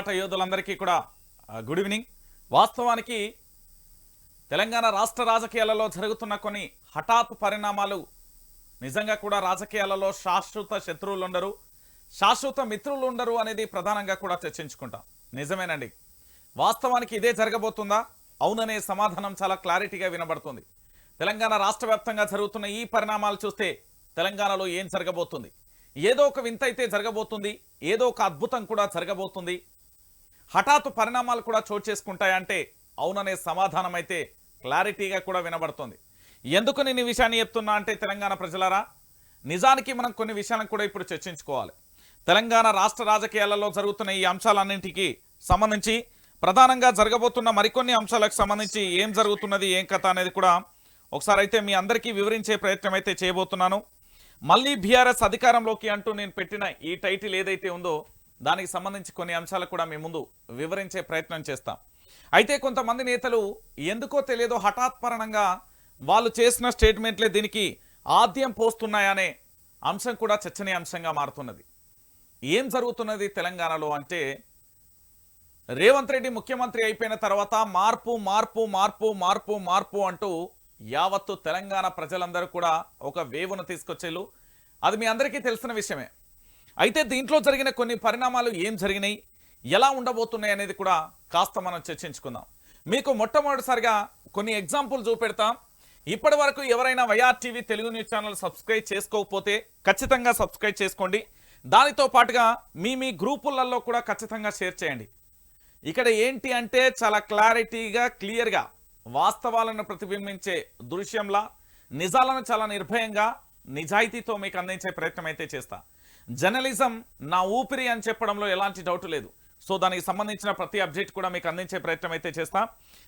పోరాట యోధులందరికీ కూడా good evening వాస్తవానికి తెలంగాణ రాష్ట్ర రాజకీయాలలో జరుగుతున్న కొన్ని హఠాత్ పరిణామాలు నిజంగా కూడా రాజకీయాలలో శాశ్వత శత్రువులు ఉండరు. శాశ్వత మిత్రులు ఉండరు అనేది ప్రధానంగా కూడా చర్చించుకుంటాం. నిజమేనండి. వాస్తవానికి ఇదే జరగబోతుందా? అవుననే సమాధానం చాలా క్లారిటీగా వినబడుతుంది. తెలంగాణ రాష్ట్ర వ్యాప్తంగా జరుగుతున్న ఈ పరిణామాలు చూస్తే తెలంగాణలో ఏం జరగబోతుంది? ఏదో ఒక వింత అయితే జరగబోతుంది. ఏదో ఒక అద్భుతం కూడా జరగబోతుంది. హఠాత్తు పరిణామాలు కూడా చోటు చేసుకుంటాయంటే అవుననే సమాధానం అయితే క్లారిటీగా కూడా వినబడుతుంది. ఎందుకు నేను ఈ విషయాన్ని చెప్తున్నా అంటే తెలంగాణ ప్రజలారా నిజానికి మనం కొన్ని విషయాలను కూడా ఇప్పుడు చర్చించుకోవాలి. తెలంగాణ రాష్ట్ర రాజకీయాలలో జరుగుతున్న ఈ అంశాలన్నింటికి సంబంధించి ప్రధానంగా జరగబోతున్న మరికొన్ని అంశాలకు సంబంధించి ఏం జరుగుతున్నది ఏం కథ అనేది కూడా ఒకసారి అయితే మీ అందరికీ వివరించే ప్రయత్నం అయితే చేయబోతున్నాను. మళ్ళీ బీఆర్ఎస్ అధికారంలోకి అంటూ నేను పెట్టిన ఈ టైటిల్ ఏదైతే ఉందో దానికి సంబంధించి కొన్ని అంశాలు కూడా మీ ముందు వివరించే ప్రయత్నం చేస్తాం. అయితే కొంతమంది నేతలు ఎందుకో తెలియదో హఠాత్పరణంగా వాళ్ళు చేసిన స్టేట్మెంట్లే దీనికి ఆద్యం పోస్తున్నాయనే అంశం కూడా చర్చనీయాంశంగా మారుతున్నది. ఏం జరుగుతున్నది తెలంగాణలో అంటే రేవంత్ రెడ్డి ముఖ్యమంత్రి అయిపోయిన తర్వాత మార్పు మార్పు మార్పు మార్పు మార్పు అంటూ యావత్తు తెలంగాణ ప్రజలందరూ కూడా ఒక వేవును తీసుకొచ్చేలు అది మీ అందరికీ తెలిసిన విషయమే. అయితే దీంట్లో జరిగిన కొన్ని పరిణామాలు ఏం జరిగినాయి? ఎలా ఉండబోతున్నాయి అనేది కూడా కాస్త మనం చర్చించుకుందాం. మీకు మొట్టమొదటిసారిగా కొన్ని ఎగ్జాంపుల్ చూపెడతాం. ఇప్పటి వరకు ఎవరైనా YR TV Telugu news channel subscribe చేసుకోకపోతే ఖచ్చితంగా సబ్స్క్రైబ్ చేసుకోండి. దానితో పాటుగా మీ మీ గ్రూపులలో కూడా ఖచ్చితంగా షేర్ చేయండి. ఇక్కడ ఏంటి అంటే చాలా క్లారిటీగా క్లియర్గా వాస్తవాలను ప్రతిబింబించే దృశ్యంలా నిజాలను చాలా నిర్భయంగా నిజాయితీతో మీకు అందించే ప్రయత్నం అయితే చేస్తాను జర్నలిజం నా ఊపిరి అని చెప్పడంలో ఎలాంటి డౌట్ లేదు. సో దానికి సంబంధించిన ప్రతి అప్డేట్ కూడా మీకు అందించే ప్రయత్నం అయితే చేస్తా.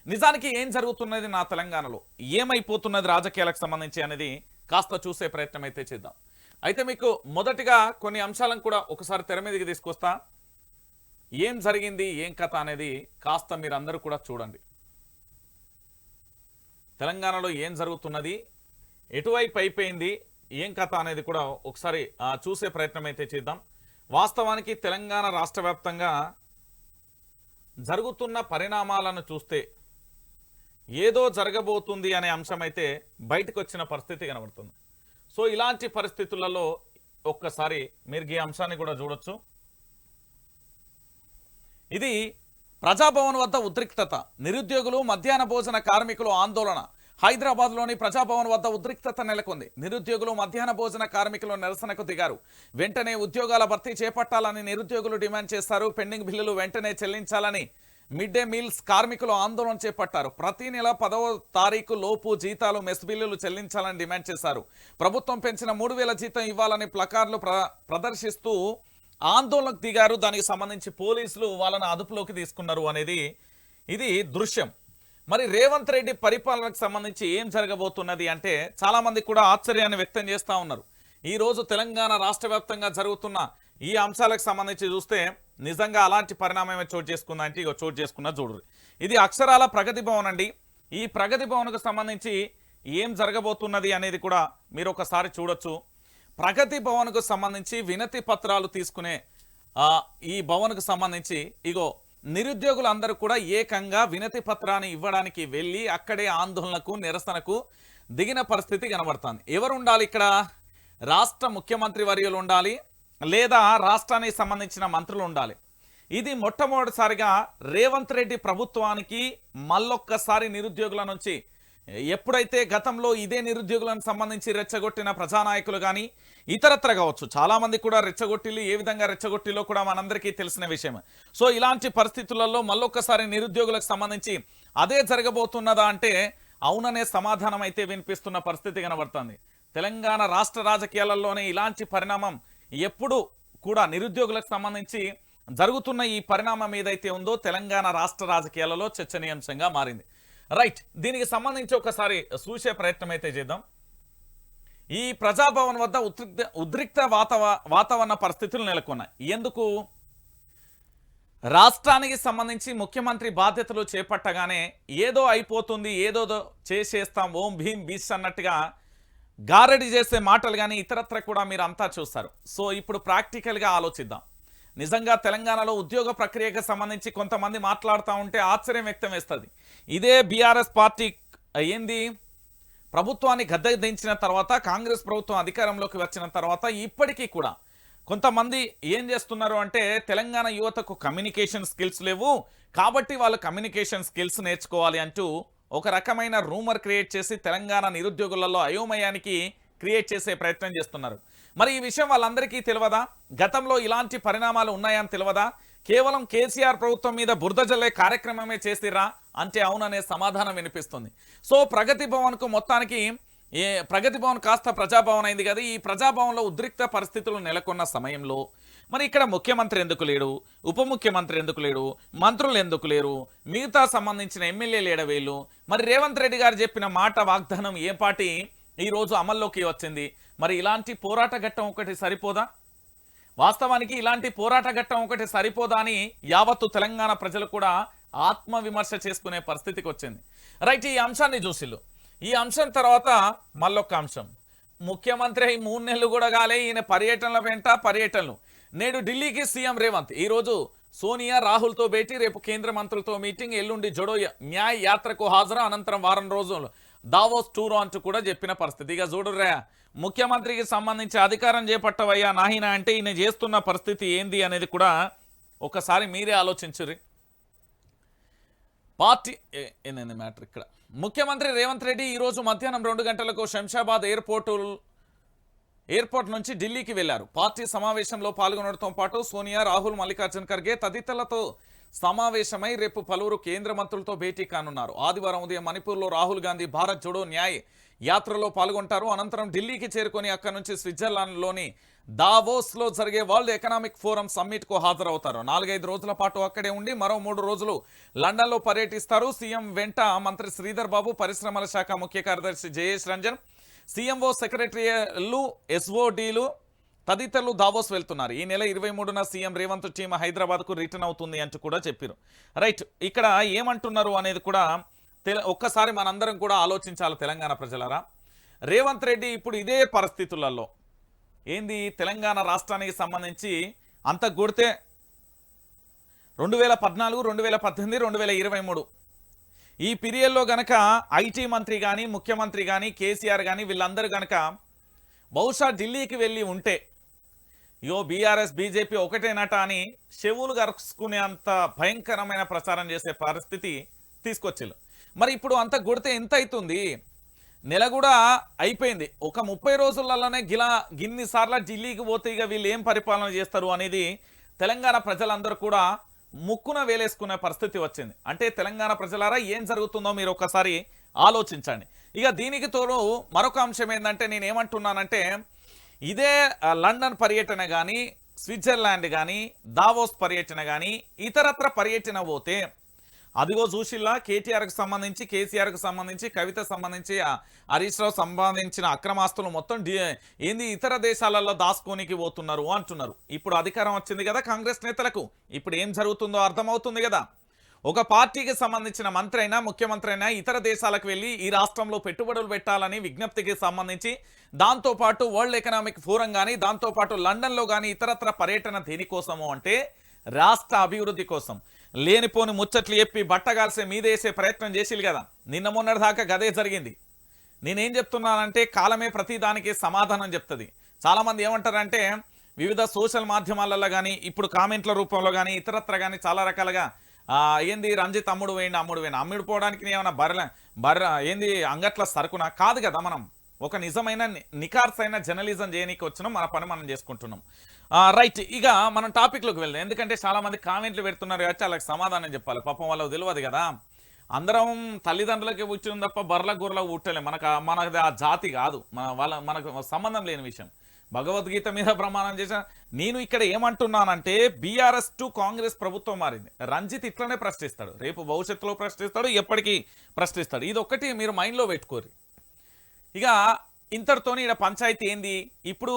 నిజానికి ఏం జరుగుతున్నది నా తెలంగాణలో? ఏమైపోతున్నది రాజకీయాలకు సంబంధించి అనేది కాస్త చూసే ప్రయత్నం అయితే చేద్దాం. అయితే మీకు మొదటిగా కొన్ని అంశాలను కూడా ఒకసారి తెర మీదకి తీసుకొస్తా. ఏం జరిగింది ఏం కథ అనేది కాస్త మీరందరూ కూడా చూడండి. తెలంగాణలో ఏం జరుగుతున్నది? ఎటువైపు అయిపోయింది? ఏం కథ అనేది కూడా ఒకసారి ఆ, చూసే ప్రయత్నం అయితే చేద్దాం. వాస్తవానికి తెలంగాణ రాష్ట్ర వ్యాప్తంగా జరుగుతున్న పరిణామాలను చూస్తే ఏదో జరగబోతుంది అనే అంశం అయితే బయటకు వచ్చిన పరిస్థితి కనబడుతుంది. సో ఇలాంటి పరిస్థితులలో ఒక్కసారి మీరు ఈ అంశాన్ని కూడా చూడొచ్చు. ఇది ప్రజాభవన్ వద్ద ఉద్రిక్తత నిరుద్యోగులు మధ్యాహ్న భోజన కార్మికులు ఆందోళన హైదరాబాద్లోని ప్రజాభవన్ వద్ద ఉద్రిక్తత నెలకొంది. నిరుద్యోగులు మధ్యాహ్న భోజన కార్మికులు నిరసనకు దిగారు. వెంటనే ఉద్యోగాల భర్తీ చేపట్టాలని నిరుద్యోగులు డిమాండ్ చేశారు. పెండింగ్ బిల్లులు వెంటనే చెల్లించాలని మిడ్ డే మీల్స్ కార్మికులు ఆందోళన చేపట్టారు. ప్రతి నెల పదవ తారీఖు లోపు జీతాలు మెస్ బిల్లులు చెల్లించాలని డిమాండ్ చేశారు. ప్రభుత్వం పెంచిన మూడు వేల జీతం ఇవ్వాలని ప్లకార్లు ప్ర ప్రదర్శిస్తూ ఆందోళనకు దిగారు. దానికి సంబంధించి పోలీసులు వాళ్ళను అదుపులోకి తీసుకున్నారు అనేది ఇది దృశ్యం. మరి రేవంత్ రెడ్డి పరిపాలనకు సంబంధించి ఏం జరగబోతున్నది అంటే చాలామంది కూడా ఆశ్చర్యాన్ని వ్యక్తం చేస్తూ ఉన్నారు. ఈరోజు తెలంగాణ రాష్ట్ర జరుగుతున్న ఈ అంశాలకు సంబంధించి చూస్తే నిజంగా అలాంటి పరిణామమే చోటు చేసుకుందా అంటే ఇక చోటు చేసుకున్నా చూడరు ఇది అక్షరాల ప్రగతి భవన్ అండి. ఈ ప్రగతి భవన్కు సంబంధించి ఏం జరగబోతున్నది అనేది కూడా మీరు ఒకసారి చూడొచ్చు. ప్రగతి భవన్కు సంబంధించి వినతి పత్రాలు తీసుకునే ఈ భవన్కు సంబంధించి ఇగో నిరుద్యోగులందరూ కూడా ఏకంగా వినతి పత్రాన్ని ఇవ్వడానికి వెళ్ళి అక్కడే ఆందోళనకు నిరసనకు దిగిన పరిస్థితి కనబడుతుంది. ఎవరు ఉండాలి ఇక్కడ? రాష్ట్ర ముఖ్యమంత్రి వర్యులు ఉండాలి లేదా రాష్ట్రానికి సంబంధించిన మంత్రులు ఉండాలి? ఇది మొట్టమొదటిసారిగా రేవంత్ రెడ్డి ప్రభుత్వానికి మళ్ళొక్కసారి నిరుద్యోగుల నుంచి ఎప్పుడైతే గతంలో ఇదే నిరుద్యోగులను సంబంధించి రెచ్చగొట్టిన ప్రజానాయకులు కానీ ఇతరత్ర కావచ్చు చాలామంది కూడా రెచ్చగొట్టిలు ఏ విధంగా రెచ్చగొట్టిలో కూడా మనందరికీ తెలిసిన విషయం సో ఇలాంటి పరిస్థితులలో మళ్ళొక్కసారి నిరుద్యోగులకు సంబంధించి అదే జరగబోతున్నదా అంటే అవుననే సమాధానం అయితే వినిపిస్తున్న పరిస్థితి కనబడుతుంది. తెలంగాణ రాష్ట్ర రాజకీయాలలోనే ఇలాంటి పరిణామం ఎప్పుడు కూడా నిరుద్యోగులకు సంబంధించి జరుగుతున్న ఈ పరిణామం ఏదైతే ఉందో తెలంగాణ రాష్ట్ర రాజకీయాలలో చర్చనీయాంశంగా మారింది. రైట్ దీనికి సంబంధించి ఒకసారి చూసే ప్రయత్నం అయితే చేద్దాం. ఈ ప్రజాభవన్ వద్ద ఉద్రిక్త ఉద్రిక్త వాతావ వాతావరణ పరిస్థితులు నెలకొన్నాయి. ఎందుకు? రాష్ట్రానికి సంబంధించి ముఖ్యమంత్రి బాధ్యతలు చేపట్టగానే ఏదో అయిపోతుంది ఏదో చేసేస్తాం ఓం భీం బీస్ అన్నట్టుగా గారడి చేసే మాటలు కానీ ఇతరత్ర కూడా మీరు అంతా చూస్తారు. సో ఇప్పుడు ప్రాక్టికల్గా ఆలోచిద్దాం. నిజంగా తెలంగాణలో ఉద్యోగ ప్రక్రియకు సంబంధించి కొంతమంది మాట్లాడుతూ ఉంటే ఆశ్చర్యం వ్యక్తం వేస్తుంది. ఇదే బీఆర్ఎస్ పార్టీ ఏంది? ప్రభుత్వాన్ని గద్దె దించిన తర్వాత కాంగ్రెస్ ప్రభుత్వం అధికారంలోకి వచ్చిన తర్వాత ఇప్పటికీ కూడా కొంతమంది ఏం చేస్తున్నారు అంటే తెలంగాణ యువతకు కమ్యూనికేషన్ స్కిల్స్ లేవు. కాబట్టి వాళ్ళు కమ్యూనికేషన్ స్కిల్స్ నేర్చుకోవాలి అంటూ ఒక రకమైన రూమర్ క్రియేట్ చేసి తెలంగాణ నిరుద్యోగులలో అయోమయానికి క్రియేట్ చేసే ప్రయత్నం చేస్తున్నారు. మరి ఈ విషయం వాళ్ళందరికీ తెలియదా? గతంలో ఇలాంటి పరిణామాలు ఉన్నాయని తెలియదా? కేవలం కేసీఆర్ ప్రభుత్వం మీద బురద జల్లే కార్యక్రమమే చేసిరా అంటే అవుననే సమాధానం వినిపిస్తుంది. సో ప్రగతి భవన్కు మొత్తానికి ఏ ప్రగతి భవన్ కాస్త ప్రజాభవన్ అయింది కదా? ఈ ప్రజాభవన్లో ఉద్రిక్త పరిస్థితులు నెలకొన్న సమయంలో మరి ఇక్కడ ముఖ్యమంత్రి ఎందుకు లేడు? ఉప ముఖ్యమంత్రి ఎందుకు లేడు? మంత్రులు ఎందుకు లేరు? మిగతా సంబంధించిన ఎమ్మెల్యేలు ఏడవేళ్ళు మరి రేవంత్ రెడ్డి గారు చెప్పిన మాట వాగ్దానం ఏ పార్టీ ఈరోజు అమల్లోకి వచ్చింది? మరి ఇలాంటి పోరాట ఘట్టం ఒకటి సరిపోదా? వాస్తవానికి ఇలాంటి పోరాట ఘట్టం ఒకటి సరిపోదా అని యావత్తు తెలంగాణ ప్రజలు కూడా ఆత్మవిమర్శ చేసుకునే పరిస్థితికి వచ్చింది. రైట్ ఈ అంశాన్ని చూసిల్లు. ఈ అంశం తర్వాత మళ్ళొక్క అంశం. ముఖ్యమంత్రి అయి మూడు నెలలు కూడా కాలే ఈయన పర్యటనల వెంట పర్యటనలు. నేడు ఢిల్లీకి సీఎం రేవంత్. ఈరోజు సోనియా రాహుల్తో భేటీ రేపు కేంద్ర మంత్రులతో మీటింగ్ ఎల్లుండి జడో న్యాయ యాత్రకు హాజరు అనంతరం వారం రోజులు. దావోస్ టూర్ అంటూ కూడా చెప్పిన పరిస్థితి. ఇక చూడురా ముఖ్యమంత్రికి సంబంధించి అధికారం చేపట్టవయ్యా నాహిన అంటే ఈయన చేస్తున్న పరిస్థితి ఏంది అనేది కూడా ఒకసారి మీరే ఆలోచించురి పార్టీ ఏ- మ్యాటర్ ఇక్కడ. ముఖ్యమంత్రి రేవంత్ రెడ్డి ఈరోజు మధ్యాహ్నం రెండు గంటలకు శంషాబాద్ ఎయిర్పోర్టు ఎయిర్పోర్ట్ నుంచి ఢిల్లీకి వెళ్ళారు పార్టీ సమావేశంలో పాల్గొనడంతో పాటు సోనియా రాహుల్ మల్లికార్జున్ ఖర్గే తదితరులతో సమావేశమై రేపు పలువురు కేంద్ర మంత్రులతో భేటీ కానున్నారు. ఆదివారం ఉదయం మణిపూర్లో రాహుల్ గాంధీ భారత్ జోడో న్యాయ్ యాత్రలో పాల్గొంటారు. అనంతరం ఢిల్లీకి చేరుకొని అక్కడి నుంచి స్విట్జర్లాండ్లోని దావోస్లో జరిగే వరల్డ్ ఎకనామిక్ ఫోరం సమ్మిట్కు హాజరవుతారు. నాలుగైదు రోజుల పాటు అక్కడే ఉండి మరో మూడు రోజులు లండన్లో పర్యటిస్తారు. సీఎం వెంట మంత్రి శ్రీధర్ బాబు పరిశ్రమల శాఖ ముఖ్య కార్యదర్శి జయేష్ రంజన్ సీఎంఓ సెక్రటరీలు ఎస్ఓడీలు తదితరులు దావోస్ వెళ్తున్నారు. ఈ నెల ఇరవై మూడున సీఎం రేవంత్ టీం హైదరాబాద్కు రిటర్న్ అవుతుంది అంటూ కూడా చెప్పారు. రైట్ ఇక్కడ ఏమంటున్నారు అనేది కూడా తెల- ఒక్కసారి మనందరం కూడా ఆలోచించాలి తెలంగాణ ప్రజలరా. రేవంత్ రెడ్డి ఇప్పుడు ఇదే పరిస్థితులలో. ఏంది? తెలంగాణ రాష్ట్రానికి సంబంధించి అంత కొడితే రెండు వేల పద్నాలుగు రెండు వేల పద్దెనిమిది రెండు వేల ఇరవై మూడు. ఈ పీరియడ్లో గనక ఐటీ మంత్రి కానీ ముఖ్యమంత్రి కానీ కేసీఆర్ కానీ వీళ్ళందరూ గనక బహుశా ఢిల్లీకి వెళ్ళి ఉంటే యో బీఆర్ఎస్ బీజేపీ ఒకటేనట అని చెవులు గరుచుకునేంత భయంకరమైన ప్రచారం చేసే పరిస్థితి తీసుకొచ్చిల్లు మరి ఇప్పుడు అంత కొడితే ఎంత అవుతుంది నెల కూడా అయిపోయింది. ఒక ముప్పై రోజులలోనే గిలా గిన్ని సార్లు ఢిల్లీకి పోతే ఇక వీళ్ళు ఏం పరిపాలన చేస్తారు అనేది తెలంగాణ ప్రజలందరూ కూడా ముక్కున వేలేసుకునే పరిస్థితి వచ్చింది. అంటే తెలంగాణ ప్రజలారా ఏం జరుగుతుందో మీరు ఒకసారి ఆలోచించండి. ఇక దీనికి తోడు మరొక అంశం ఏంటంటే నేను ఏమంటున్నానంటే ఇదే లండన్ పర్యటన కానీ స్విట్జర్లాండ్ కానీ దావోస్ పర్యటన కానీ ఇతరత్ర పర్యటన పోతే అదిగో చూసిల్లా కేటీఆర్కు సంబంధించి కేసీఆర్కు సంబంధించి కవిత సంబంధించి హరీష్ రావు సంబంధించిన అక్రమాస్తులు మొత్తం ఏంది ఇతర దేశాలలో దాసుకోనికి పోతున్నారు అంటున్నారు. ఇప్పుడు అధికారం వచ్చింది కదా కాంగ్రెస్ నేతలకు. ఇప్పుడు ఏం జరుగుతుందో అర్థమవుతుంది కదా. ఒక పార్టీకి సంబంధించిన మంత్రి అయినా ముఖ్యమంత్రి అయినా ఇతర దేశాలకు వెళ్ళి ఈ రాష్ట్రంలో పెట్టుబడులు పెట్టాలని విజ్ఞప్తికి సంబంధించి దాంతోపాటు వరల్డ్ ఎకనామిక్ ఫోరం కానీ దాంతోపాటు లండన్లో కానీ ఇతరత్ర పర్యటన దేనికోసము అంటే రాష్ట్ర అభివృద్ధి కోసం. లేనిపోని ముచ్చట్లు చెప్పి బట్టగాల్సే మీదేసే ప్రయత్నం చేసిలు కదా. నిన్న మొన్నటి దాకా గదే జరిగింది. నేనేం చెప్తున్నానంటే కాలమే ప్రతి దానికి సమాధానం చెప్తుంది. చాలామంది ఏమంటారంటే వివిధ సోషల్ మాధ్యమాలలో కానీ ఇప్పుడు కామెంట్ల రూపంలో కానీ ఇతరత్ర కానీ చాలా రకాలుగా ఏంది రంజిత్ అమ్ముడు వేయండి అమ్ముడు వేయండి అమ్ముడు పోవడానికి ఏమైనా బర్రె బర్ర ఏంది అంగట్ల సరుకున? కాదు కదా మనం. ఒక నిజమైన ని- నిఖార్సైన జర్నలిజం చేయనీకి వచ్చినాం మన పని మనం చేసుకుంటున్నాం. రైట్. ఇక మనం టాపిక్లోకి వెళ్దాం. ఎందుకంటే చాలా మంది కామెంట్లు పెడుతున్నారు కాబట్టి వాళ్ళకి సమాధానం చెప్పాలి. పాపం వాళ్ళకి తెలియదు కదా. అందరం తల్లిదండ్రులకి పుట్టిన తప్ప బర్ల గొర్రెలకు పుట్టలే మనకు మనది ఆ జాతి కాదు. మన వాళ్ళ మనకు సంబంధం లేని విషయం. భగవద్గీత మీద ప్రమాణం చేసిన నేను ఇక్కడ ఏమంటున్నానంటే బీఆర్ఎస్ టు కాంగ్రెస్ ప్రభుత్వం మారింది. రంజిత్ ఇట్లనే ప్రశ్నిస్తాడు. రేపు భవిష్యత్తులో ప్రశ్నిస్తాడు ఎప్పటికీ ప్రశ్నిస్తాడు. ఇది ఒక్కటి మీరు మైండ్లో పెట్టుకోరు. ఇక ఇంతటితోని ఇక్కడ పంచాయతీ ఏంది? ఇప్పుడు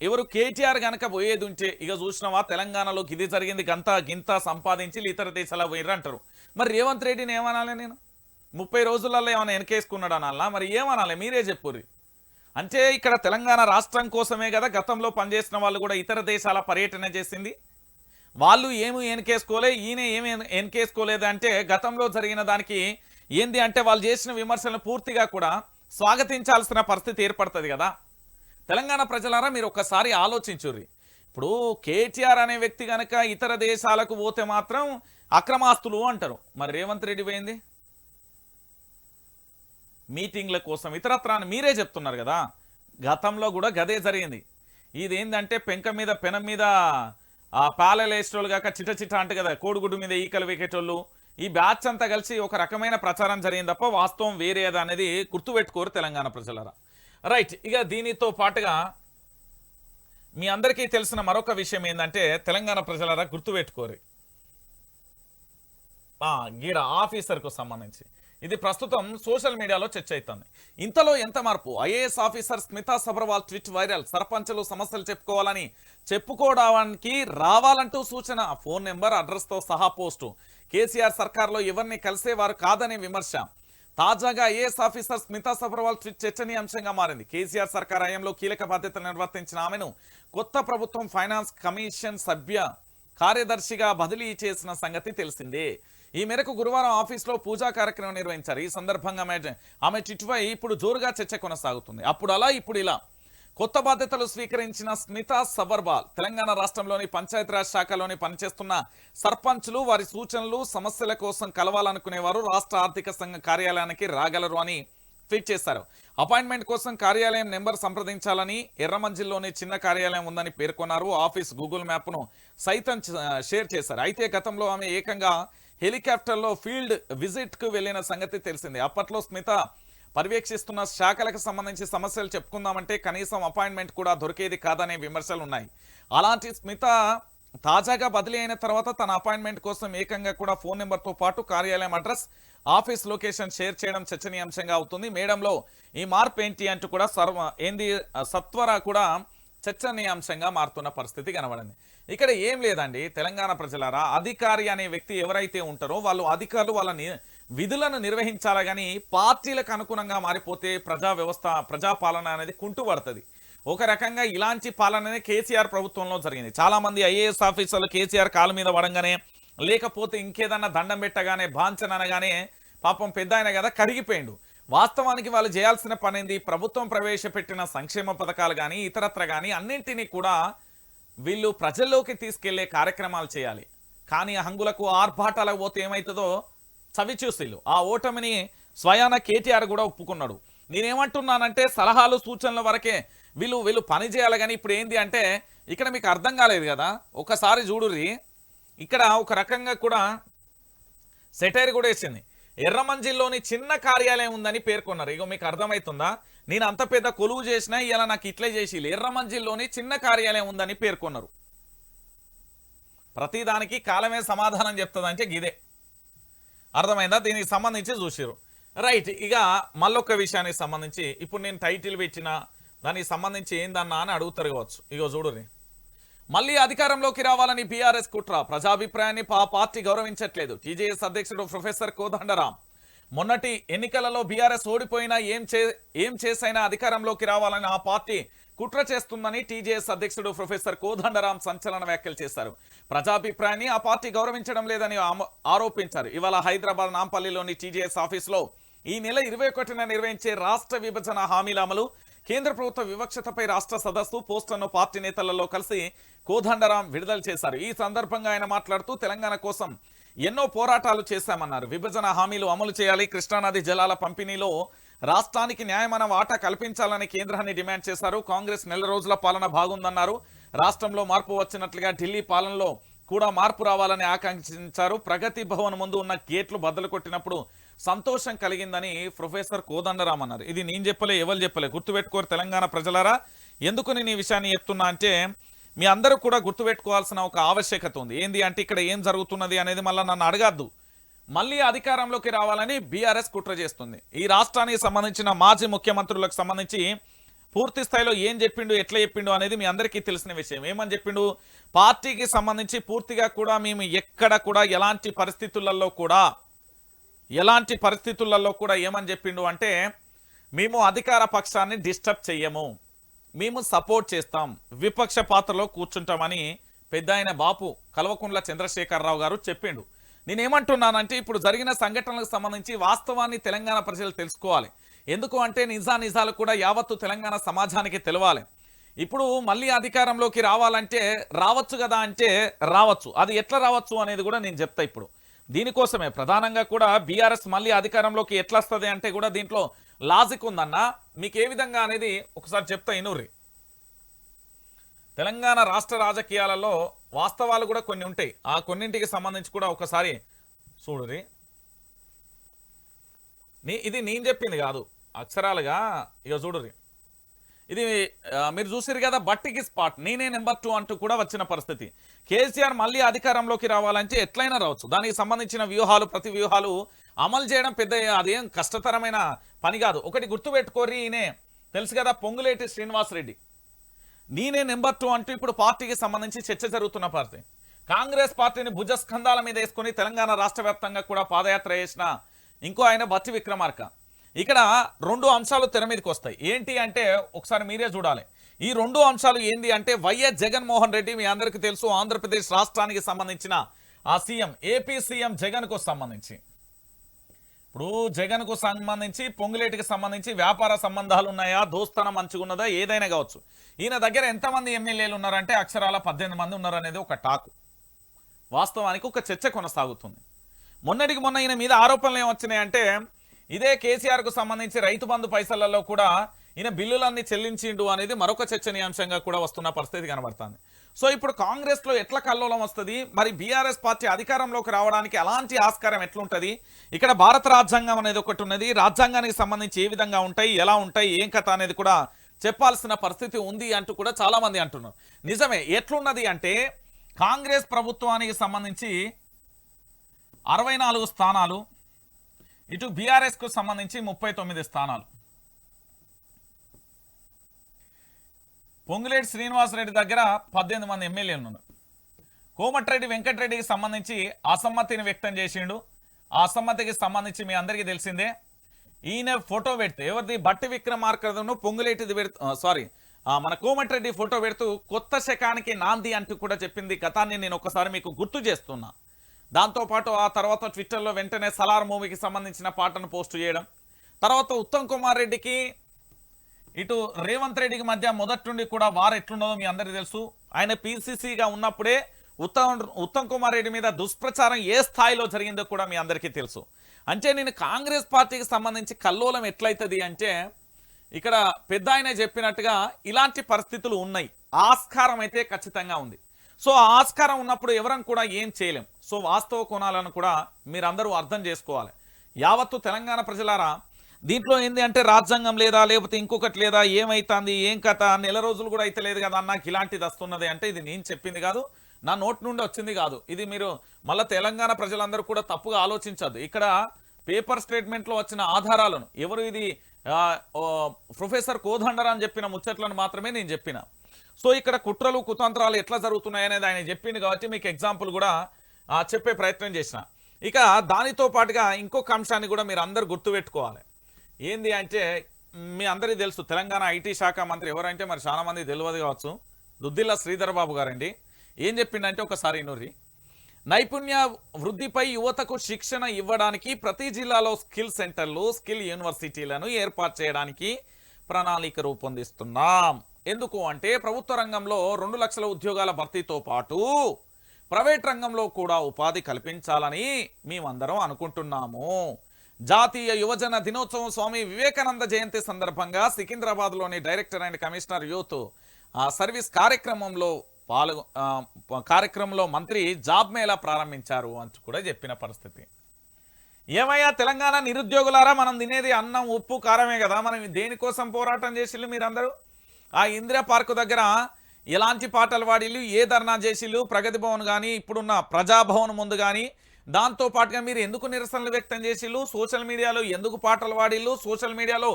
ఎవరు కేటీఆర్ గనక పోయేది ఉంటే ఇక చూసినావా? తెలంగాణలో ఇది జరిగింది గంత గింత సంపాదించి ఇతర దేశాల పోయిర్రు అంటారు. మరి రేవంత్ రెడ్డిని ఏమనాలి నేను? ముప్పై రోజులలో ఏమైనా వెనకేసుకున్నాడు అనాలా మరి ఏమనాలి? మీరే చెప్పుర్రి. అంటే ఇక్కడ తెలంగాణ రాష్ట్రం కోసమే కదా గతంలో పనిచేసిన వాళ్ళు కూడా ఇతర దేశాల పర్యటన చేసింది. వాళ్ళు ఏమి ఎన్కేసుకోలే ఈయన ఏమి ఎన్కేసుకోలేదు అంటే గతంలో జరిగిన దానికి ఏంది అంటే వాళ్ళు చేసిన విమర్శలను పూర్తిగా కూడా స్వాగతించాల్సిన పరిస్థితి ఏర్పడుతుంది కదా. తెలంగాణ ప్రజలారా మీరు ఒక్కసారి ఆలోచించుర్రి. ఇప్పుడు కేటీఆర్ అనే వ్యక్తి కనుక ఇతర దేశాలకు పోతే మాత్రం అక్రమాస్తులు అంటారు. మరి రేవంత్ రెడ్డి పోయింది? మీటింగ్ల కోసం ఇతరత్రాన్ని మీరే చెప్తున్నారు కదా. గతంలో కూడా గదే జరిగింది. ఇది ఏంటంటే పెంక మీద పెనం మీద పాలలేసేటోళ్ళు పాలలు చిట్ట కాక చిట చిట కదా కోడిగుడ్డు మీద ఈకలు వేకేటోళ్ళు. ఈ బ్యాచ్ అంతా కలిసి ఒక రకమైన ప్రచారం జరిగింది తప్ప వాస్తవం వేరేది అనేది గుర్తుపెట్టుకోరు తెలంగాణ ప్రజలరా. రైట్ ఇక దీనితో పాటుగా మీ అందరికీ తెలిసిన మరొక విషయం ఏంటంటే తెలంగాణ ప్రజలరా గుర్తుపెట్టుకోరు. ఆ, గీడ ఆఫీసర్కు సంబంధించి. ఇది ప్రస్తుతం సోషల్ మీడియాలో చర్చ అవుతుంది. ఇంతలో ఎంత మార్పు? IAS officer Smita Sabharwal tweet viral. సర్పంచ్లు సమస్యలు చెప్పుకోవాలని చెప్పుకోవడానికి రావాలంటూ సూచన. ఫోన్ నెంబర్ అడ్రస్తో సహా పోస్టు. కేసీఆర్ సర్కార్లో ఎవరిని కలిసేవారు కాదనే విమర్శ. తాజాగా IAS officer Smita Sabharwal tweet చర్చనీయాంశంగా మారింది. కేసీఆర్ సర్కార్ హయాంలో కీలక బాధ్యతలు నిర్వర్తించిన ఆమెను కొత్త ప్రభుత్వం ఫైనాన్స్ కమిషన్ సభ్య కార్యదర్శిగా బదిలీ చేసిన సంగతి తెలిసిందే. ఈ మేరకు గురువారం ఆఫీస్లో పూజా కార్యక్రమం నిర్వహించారు. ఈ సందర్భంగా ఆమె ఆమె చిట్టుపై ఇప్పుడు జోరుగా చర్చ కొనసాగుతుంది. అప్పుడు అలా ఇప్పుడు ఇలా. కొత్త బాధ్యతలు స్వీకరించిన స్మితా సబర్వాల్ తెలంగాణ రాష్ట్రంలోని పంచాయతీరాజ్ శాఖలోని పనిచేస్తున్న సర్పంచులు వారి సూచనలు సమస్యల కోసం కలవాలనుకునేవారు రాష్ట్ర ఆర్థిక సంఘం కార్యాలయానికి రాగలరు అని ట్వీట్ చేశారు. అపాయింట్మెంట్ కోసం కార్యాలయం నెంబర్ సంప్రదించాలని ఎర్రమంజిల్లోని చిన్న కార్యాలయం ఉందని పేర్కొన్నారు. ఆఫీస్ గూగుల్ మ్యాప్ను సైతం షేర్ చేశారు. అయితే గతంలో ఆమె ఏకంగా హెలికాప్టర్లో ఫీల్డ్ విజిట్కు వెళ్ళిన సంగతి తెలిసింది. అప్పట్లో స్మిత పర్యవేక్షిస్తున్న శాఖలకు సంబంధించి సమస్యలు చెప్పుకుందామంటే కనీసం అపాయింట్మెంట్ కూడా దొరికేది కాదనే విమర్శలు ఉన్నాయి. అలాంటి స్మిత తాజాగా బదిలీ అయిన తర్వాత తన అపాయింట్మెంట్ కోసం ఏకంగా కూడా ఫోన్ నెంబర్తో పాటు కార్యాలయం అడ్రస్ ఆఫీస్ లొకేషన్ షేర్ చేయడం చర్చనీయాంశంగా అవుతుంది. మేడంలో ఈ మార్పు ఏంటి అంటూ కూడా సర్వ ఏంది సత్వర కూడా చర్చనీయాంశంగా మారుతున్న పరిస్థితి కనబడింది. ఇక్కడ ఏం లేదండి తెలంగాణ ప్రజలారా అధికారి అనే వ్యక్తి ఎవరైతే ఉంటారో వాళ్ళు అధికారులు వాళ్ళని విధులను నిర్వహించాలి కానీ పార్టీలకు అనుగుణంగా మారిపోతే ప్రజా వ్యవస్థ ప్రజాపాలన అనేది కుంటుపడుతుంది. ఒక రకంగా ఇలాంటి పాలననే కేసీఆర్ ప్రభుత్వంలో జరిగింది. చాలామంది ఐఏఎస్ ఆఫీసర్లు కేసీఆర్ కాలు మీద పడంగానే లేకపోతే ఇంకేదన్నా దండం పెట్టగానే బాంచన్ అనగానే పాపం పెద్ద ఆయన కదా కరిగిపోయిండు. వాస్తవానికి వాళ్ళు చేయాల్సిన పనేంది? ప్రభుత్వం ప్రవేశపెట్టిన సంక్షేమ పథకాలు కానీ ఇతరత్ర కానీ అన్నింటినీ కూడా వీళ్ళు ప్రజల్లోకి తీసుకెళ్ళే కార్యక్రమాలు చేయాలి. కానీ హంగులకు ఆర్భాటాలకు పోతే ఏమవుతుందో చవి చూసిళ్ళు ఆ ఓటమిని స్వయాన కేటీఆర్ కూడా ఒప్పుకున్నాడు. నేనేమంటున్నానంటే సలహాలు సూచనల వరకే వీళ్ళు వీళ్ళు పని చేయాలి కానీ ఇప్పుడు ఏంది అంటే ఇక్కడ మీకు అర్థం కాలేదు కదా? ఒకసారి చూడుర్రి. ఇక్కడ ఒక రకంగా కూడా సెటైర్ కూడా వేసింది. ఎర్రమంజిల్లోని చిన్న కార్యాలయం ఉందని పేర్కొన్నారు. ఇగో మీకు అర్థమవుతుందా నేను అంత పెద్ద కొలువు చేసినా ఇలా నాకు ఇట్లే చేసి ఎర్రమంజిల్లోని చిన్న కార్యాలయం ఉందని పేర్కొన్నారు. ప్రతిదానికి కాలమే సమాధానం చెప్తుందంటే గిదే. అర్థమైందా? దీనికి సంబంధించి చూసిరు రైట్ ఇక మళ్ళొక్క విషయానికి సంబంధించి ఇప్పుడు నేను టైటిల్ పెట్టిన దానికి సంబంధించి ఏందన్నా అని అడుగుతారు కావచ్చు. ఇగో చూడురి మళ్ళీ అధికారంలోకి రావాలని బీఆర్ఎస్ కుట్ర. ప్రజాభిప్రాయాన్ని ఆ పార్టీ గౌరవించట్లేదు. టీజేఎస్ అధ్యక్షుడు ప్రొఫెసర్ కోదండరాం. మొన్నటి ఎన్నికలలో బీఆర్ఎస్ ఓడిపోయినా ఏం చే ఏం చేసైనా అధికారంలోకి రావాలని ఆ పార్టీ కుట్ర చేస్తుందని టీజేఎస్ అధ్యక్షుడు ప్రొఫెసర్ కోదండరాం సంచలన వ్యాఖ్యలు చేశారు. ప్రజాభిప్రాయాన్ని ఆ పార్టీ గౌరవించడం లేదని ఆరోపించారు. ఇవాళ హైదరాబాద్ నాంపల్లిలోని టీజేఎస్ ఆఫీసులో ఈ నెల ఇరవై ఒకటిన నిర్వహించే రాష్ట్ర విభజన హామీల అమలు కేంద్ర ప్రభుత్వ వివక్షతపై రాష్ట్ర సదస్సు పోస్టర్ను పార్టీ నేతలలో కలిసి కోదండరాం విడుదల చేశారు. ఈ సందర్భంగా ఆయన మాట్లాడుతూ తెలంగాణ కోసం ఎన్నో పోరాటాలు చేశామన్నారు. విభజన హామీలు అమలు చేయాలి కృష్ణానది జలాల పంపిణీలో రాష్ట్రానికి న్యాయమైన వాటా కల్పించాలని కేంద్రాన్ని డిమాండ్ చేశారు. కాంగ్రెస్ నెల రోజుల పాలన బాగుందన్నారు. రాష్ట్రంలో మార్పు వచ్చినట్లుగా ఢిల్లీ పాలనలో కూడా మార్పు రావాలని ఆకాంక్షించారు. ప్రగతి భవన్ ముందు ఉన్న గేట్లు బద్దలు కొట్టినప్పుడు సంతోషం కలిగిందని ప్రొఫెసర్ కోదండరామ్ అన్నారు. ఇది నేను చెప్పలే ఎవరు చెప్పలే. గుర్తుపెట్టుకోరు తెలంగాణ ప్రజలారా? ఎందుకు నేను ఈ విషయాన్ని చెప్తున్నా అంటే మీ అందరూ కూడా గుర్తుపెట్టుకోవాల్సిన ఒక ఆవశ్యకత ఉంది. ఏంది అంటే ఇక్కడ ఏం జరుగుతున్నది అనేది మళ్ళీ నన్ను అడగద్దు. మళ్ళీ అధికారంలోకి రావాలని బీఆర్ఎస్ కుట్ర చేస్తుంది. ఈ రాష్ట్రానికి సంబంధించిన మాజీ ముఖ్యమంత్రులకు సంబంధించి పూర్తి స్థాయిలో ఏం చెప్పిండు ఎట్లా చెప్పిండు అనేది మీ అందరికీ తెలిసిన విషయం. ఏమని చెప్పిండు? పార్టీకి సంబంధించి పూర్తిగా కూడా మేము ఎక్కడ కూడా ఎలాంటి పరిస్థితులలో కూడా ఎలాంటి పరిస్థితులలో కూడా ఏమని చెప్పిండు అంటే మేము అధికార పక్షాన్ని డిస్టర్బ్ చెయ్యము. మేము సపోర్ట్ చేస్తాం. విపక్ష పాత్రలో కూర్చుంటామని పెద్ద ఆయన బాపు కల్వకుండ్ల చంద్రశేఖరరావు గారు చెప్పిండు. నేనేమంటున్నానంటే ఇప్పుడు జరిగిన సంఘటనలకు సంబంధించి వాస్తవాన్ని తెలంగాణ ప్రజలు తెలుసుకోవాలి. ఎందుకు అంటే నిజా నిజాలు కూడా యావత్తు తెలంగాణ సమాజానికి తెలవాలి. ఇప్పుడు మళ్ళీ అధికారంలోకి రావాలంటే రావచ్చు కదా అంటే రావచ్చు. అది ఎట్లా రావచ్చు అనేది కూడా నేను చెప్తా ఇప్పుడు. దీనికోసమే ప్రధానంగా కూడా బీఆర్ఎస్ మళ్ళీ అధికారంలోకి ఎట్లా వస్తుంది అంటే కూడా దీంట్లో లాజిక్ ఉందన్న. మీకు ఏ విధంగా అనేది ఒకసారి చెప్తా ఇనూరి. తెలంగాణ రాష్ట్ర రాజకీయాలలో వాస్తవాలు కూడా కొన్ని ఉంటాయి. ఆ కొన్నింటికి సంబంధించి కూడా ఒకసారి చూడురి. నీ ఇది నేను చెప్పింది కాదు. అక్షరాలుగా ఇక చూడురి. ఇది మీరు చూసిరు కదా బట్టికి స్పాట్ నేనే నెంబర్ టూ అంటూ కూడా వచ్చిన పరిస్థితి. కేసీఆర్ మళ్ళీ అధికారంలోకి రావాలంటే ఎట్లయినా రావచ్చు. దానికి సంబంధించిన వ్యూహాలు ప్రతి వ్యూహాలు అమలు చేయడం పెద్ద అదేం కష్టతరమైన పని కాదు. ఒకటి గుర్తుపెట్టుకోరి ఈయనే. తెలుసు కదా పొంగులేటి శ్రీనివాసరెడ్డి. నేనే నెంబర్ టూ అంటూ ఇప్పుడు పార్టీకి సంబంధించి చర్చ జరుగుతున్న పార్టీ కాంగ్రెస్ పార్టీని భుజస్కంధాల మీద వేసుకుని తెలంగాణ రాష్ట్ర వ్యాప్తంగా కూడా పాదయాత్ర చేసిన ఇంకో ఆయన బట్టి విక్రమార్క. ఇక్కడ రెండు అంశాలు తెర మీదకి వస్తాయి. ఏంటి అంటే ఒకసారి మీరే చూడాలి. ఈ రెండు అంశాలు ఏంటి అంటే వైఎస్ జగన్మోహన్ రెడ్డి మీ అందరికీ తెలుసు ఆంధ్రప్రదేశ్ రాష్ట్రానికి సంబంధించిన ఆ సీఎం ఏపీ సీఎం జగన్కు సంబంధించి. ఇప్పుడు జగన్కు సంబంధించి పొంగులేటికి సంబంధించి వ్యాపార సంబంధాలు ఉన్నాయా దోస్తనం మంచిగున్నదా ఏదైనా కావచ్చు. ఈయన దగ్గర ఎంతమంది ఎమ్మెల్యేలు ఉన్నారంటే అక్షరాల పద్దెనిమిది మంది ఉన్నారనేది ఒక టాకు. వాస్తవానికి ఒక చర్చ కొనసాగుతుంది. మొన్నటికి మొన్న ఈయన మీద ఆరోపణలు ఏమొచ్చినాయంటే ఇదే కేసీఆర్కు సంబంధించి రైతు బంధు పైసలలో కూడా ఈయన బిల్లులన్నీ చెల్లించిండు అనేది మరొక చర్చనీయాంశంగా కూడా వస్తున్న పరిస్థితి కనబడుతుంది. సో ఇప్పుడు కాంగ్రెస్లో ఎట్లా కల్లోలం వస్తుంది? మరి బీఆర్ఎస్ పార్టీ అధికారంలోకి రావడానికి అలాంటి ఆస్కారం ఎట్లుంటది? ఇక్కడ భారత రాజ్యాంగం అనేది ఒకటి ఉన్నది. రాజ్యాంగానికి సంబంధించి ఏ విధంగా ఉంటాయి? ఎలా ఉంటాయి? ఏం కథ అనేది కూడా చెప్పాల్సిన పరిస్థితి ఉంది అంటూ కూడా చాలా మంది అంటున్నారు. నిజమే ఎట్లున్నది అంటే కాంగ్రెస్ ప్రభుత్వానికి సంబంధించి అరవై నాలుగు స్థానాలు ఇటు బీఆర్ఎస్కు సంబంధించి ముప్పై తొమ్మిది స్థానాలు. పొంగులేటి శ్రీనివాసరెడ్డి దగ్గర పద్దెనిమిది మంది ఎమ్మెల్యేలు ఉన్నారు. కోమటిరెడ్డి వెంకటరెడ్డికి సంబంధించి అసమ్మతిని వ్యక్తం చేసిండు. ఆ అసమ్మతికి సంబంధించి మీ అందరికీ తెలిసిందే. ఈయన ఫోటో పెడితే ఎవరిది? బట్టి విక్రమార్కను పొంగులేటిది పెడుతూ సారీ మన కోమటిరెడ్డి ఫోటో పెడుతూ కొత్త శకానికి నాంది అంటూ కూడా చెప్పింది గతాన్ని నేను ఒకసారి మీకు గుర్తు చేస్తున్నా. దాంతోపాటు ఆ తర్వాత ట్విట్టర్లో వెంటనే సలార్ మూవీకి సంబంధించిన పాటను పోస్ట్ చేయడం. తర్వాత ఉత్తమ్ కుమార్ రెడ్డికి ఇటు రేవంత్ రెడ్డికి మధ్య మొదటి నుండి కూడా వారు ఎట్లున్నదో మీ అందరికీ తెలుసు. ఆయన పీసీసీగా ఉన్నప్పుడే ఉత్తమ్ ఉత్తమ్ కుమార్ రెడ్డి మీద దుష్ప్రచారం ఏ స్థాయిలో జరిగిందో కూడా మీ అందరికీ తెలుసు. అంటే నేను కాంగ్రెస్ పార్టీకి సంబంధించి కల్లోలం ఎట్లయితుంది అంటే ఇక్కడ పెద్ద ఆయన చెప్పినట్టుగా ఇలాంటి పరిస్థితులు ఉన్నాయి. ఆస్కారం అయితే ఖచ్చితంగా ఉంది. సో ఆస్కారం ఉన్నప్పుడు ఎవరం కూడా ఏం చేయలేం. సో వాస్తవ కోణాలను కూడా మీరందరూ అర్థం చేసుకోవాలి. యావత్తు తెలంగాణ ప్రజలారా దీంట్లో ఏంది అంటే రాజ్యాంగం లేదా లేకపోతే ఇంకొకటి లేదా ఏమైతుంది ఏం కథ నెల రోజులు కూడా అయితే లేదు కదా నాకు ఇలాంటిది వస్తున్నది అంటే ఇది నేను చెప్పింది కాదు నా నోట్ నుండి వచ్చింది కాదు. ఇది మీరు మళ్ళీ తెలంగాణ ప్రజలందరూ కూడా తప్పుగా ఆలోచించద్దు. ఇక్కడ పేపర్ స్టేట్మెంట్లో వచ్చిన ఆధారాలను ఎవరు ఇది ప్రొఫెసర్ కోదండరా అని చెప్పిన ముచ్చట్లను మాత్రమే నేను చెప్పిన. సో ఇక్కడ కుట్రలు కుతంత్రాలు ఎట్లా జరుగుతున్నాయి అనేది ఆయన చెప్పింది కాబట్టి మీకు ఎగ్జాంపుల్ కూడా చెప్పే ప్రయత్నం చేసిన. ఇక దానితో పాటుగా ఇంకొక అంశాన్ని కూడా మీరు అందరు గుర్తుపెట్టుకోవాలి. ఏంది అంటే మీ అందరికీ తెలుసు తెలంగాణ ఐటీ శాఖ మంత్రి ఎవరంటే మరి చాలామంది తెలియదు కావచ్చు. దుద్దిల్ల శ్రీధర్ బాబు గారండి. ఏం చెప్పిండంటే ఒకసారి ఇనుర్రి నైపుణ్య వృద్ధిపై యువతకు శిక్షణ ఇవ్వడానికి ప్రతి జిల్లాలో స్కిల్ సెంటర్లు స్కిల్ యూనివర్సిటీలను ఏర్పాటు చేయడానికి ప్రణాళిక రూపొందిస్తున్నాం. ఎందుకు అంటే ప్రభుత్వ రంగంలో రెండు లక్షల ఉద్యోగాల భర్తీతో పాటు ప్రైవేట్ రంగంలో కూడా ఉపాధి కల్పించాలని మేమందరం అనుకుంటున్నాము. జాతీయ యువజన దినోత్సవం స్వామి వివేకానంద జయంతి సందర్భంగా సికింద్రాబాద్లోని director and commissioner youth uh, service కార్యక్రమంలో పాల్గొ కార్యక్రమంలో మంత్రి జాబ్ మేళా ప్రారంభించారు అని కూడా చెప్పిన పరిస్థితి. ఏమయ్యా తెలంగాణ నిరుద్యోగులారా మనం తినేది అన్నం ఉప్పు కారమే కదా మనం దేనికోసం పోరాటం చేసిళ్ళు మీరందరూ? ఆ ఇందిరా పార్కు దగ్గర ఎలాంటి పాటలు వాడిలు ఏ ధర్నా చేసిళ్ళు ప్రగతి భవన్ కానీ ఇప్పుడున్న ప్రజాభవన్ ముందు కానీ దాంతో పాటుగా మీరు ఎందుకు నిరసనలు వ్యక్తం చేసిళ్ళు సోషల్ మీడియాలో ఎందుకు పాటలు వాడిళ్ళు సోషల్ మీడియాలో